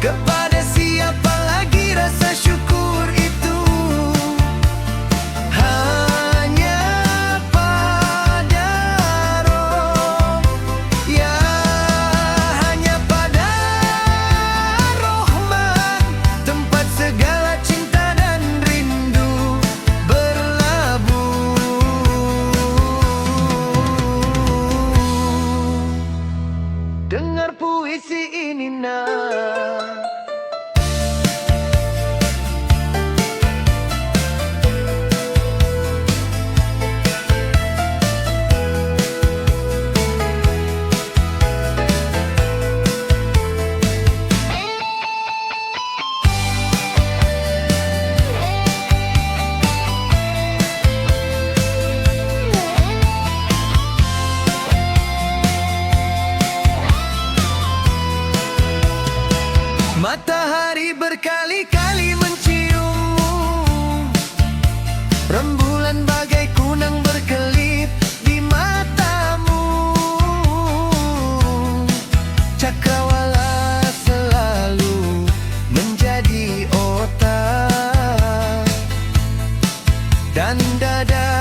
Kepada siapa lagi rasa syukur itu? Hanya pada roh. Ya hanya pada Roh rohman Tempat segala cinta dan rindu berlabuh. Dengar puisi ini nah. Matahari berkali-kali menciummu Rembulan bagai kunang berkelip di matamu. Cakrawala selalu menjadi otak. Dan dada